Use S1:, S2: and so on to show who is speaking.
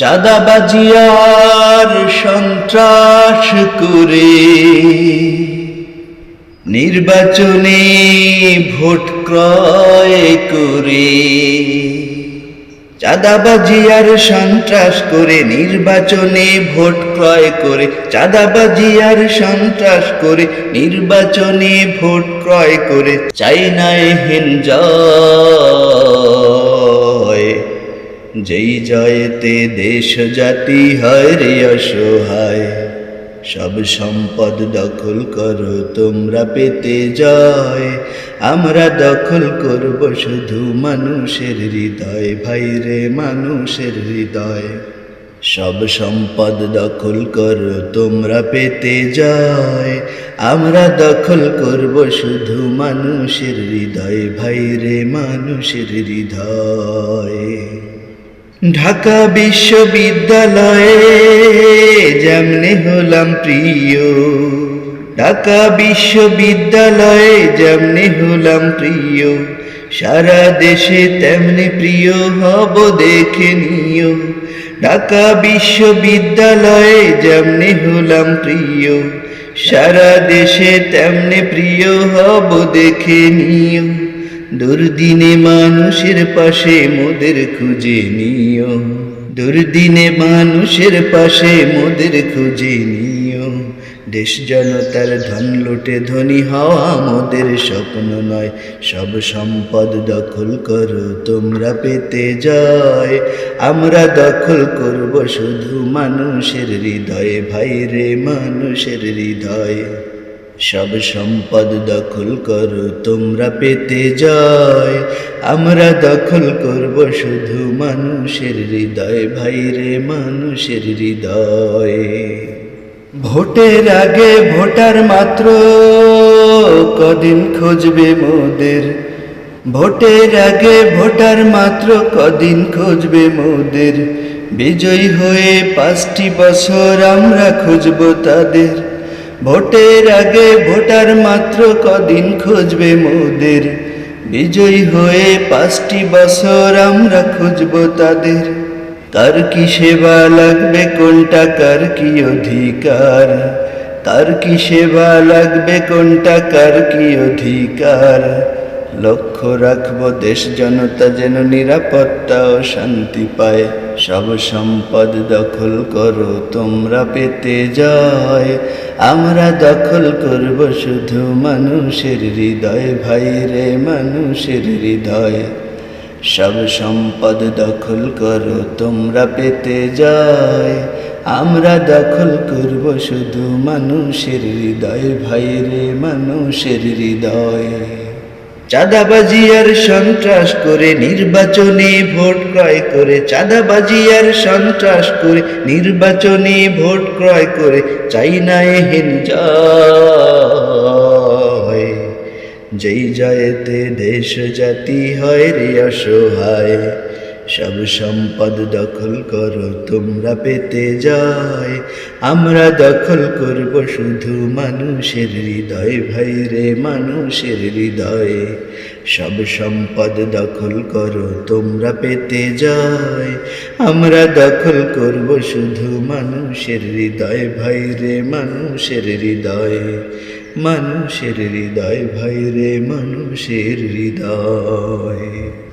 S1: চাঁদাবাজিয়ার সন্ত্রাস করে নির্বাচনে ভোট ক্রয় করে। চাঁদাবাজি সন্ত্রাস করে নির্বাচনে ভোট ক্রয় করে। চাঁদাবাজি সন্ত্রাস করে নির্বাচনে ভোট ক্রয় করে। হেন জয়। যেই জয়েতে দেশ জাতি হয় রে অসহায়, সব সম্পদ দখল করো, তোমরা পেতে যায় আমরা দখল করব শুধু মানুষের হৃদয়, ভাই রে মানুষের হৃদয়। সব সম্পদ দখল করো, তোমরা পেতে যায় আমরা দখল করব শুধু মানুষের হৃদয়, ভাই রে মানুষের হৃদয়। ঢাকা বিশ্ববিদ্যালয়ে যেমনি হলাম প্রিয়। ঢাকা বিশ্ববিদ্যালয়ে যেমনি হলাম প্রিয়। সারা দেশে তেমনি প্রিয় হব দেখে নিও। ঢাকা বিশ্ববিদ্যালয়ে যেমনি হলাম প্রিয়। সারা দেশে তেমনি প্রিয় হব দেখে নিও। দুর্দিনে মানুষের পাশে মোদের খুঁজে নিও। দুর্দিনে মানুষের পাশে মোদের খুঁজে নিও। দেশ জনতার ধন লুটে ধনী হওয়া মোদের স্বপ্ন নয়। সব সম্পদ দখল করো, তোমরা পেতে যায় আমরা দখল করব শুধু মানুষের হৃদয়ে ভাই রে মানুষের হৃদয়। সব সম্পদ দখল করো, তোমরা পেতে যায় আমরা দখল করব শুধু মানুষের হৃদয়, ভাই রে মানুষের হৃদয়। ভোটের আগে ভোটার মাত্র, কদিন খুঁজবে মোদের? ভোটের আগে ভোটার মাত্র, কদিন খুঁজবে মোদের? বিজয়ী হয়ে পাঁচটি বছর আমরা খুঁজব তাদের। ভোটের আগে ভোটার মাত্র কদিন খুঁজবে মোদের। বিজয়ী হয়ে পাঁচটি বছর আমরা খুঁজব তাদের। কার কি সেবা লাগবে, কোনটা, কার কি অধিকার? তার কি সেবা লাগবে, কোনটা, কার কি অধিকার? লক্ষ্য রাখব, দেশ জনতা যেন নিরাপত্তা ও শান্তি পায়। সব সম্পদ দখল করো, তোমরা পেতে যায় আমরা দখল করব শুধু মানুষের হৃদয়, ভাই রে মানুষের হৃদয়। সব সম্পদ দখল করো, তোমরা পেতে যায় আমরা দখল করব শুধু মানুষের হৃদয়, ভাই রে মানুষের হৃদয়। চাঁদাবাজি আর সন্ত্রাস করে নির্বাচনে ভোট ক্রয় করে চাঁদাবাজি আর সন্ত্রাস করে নির্বাচনে ভোট ক্রয় করে চাইনায় হেন জয়। যেই জয়েতে দেশ জাতি হয় রে অসহায় সব সম্পদ দখল করো, তোমরা পেতে যায়। আমরা দখল করব শুধু মানুষের হৃদয়, ভাই রে মানুষের হৃদয়। সব সম্পদ দখল করো, তোমরা পেতে যায়। আমরা দখল করব শুধু মানুষের হৃদয়, ভাই রে মানুষের হৃদয়। মানুষের হৃদয়, ভাই রে মানুষের হৃদয়।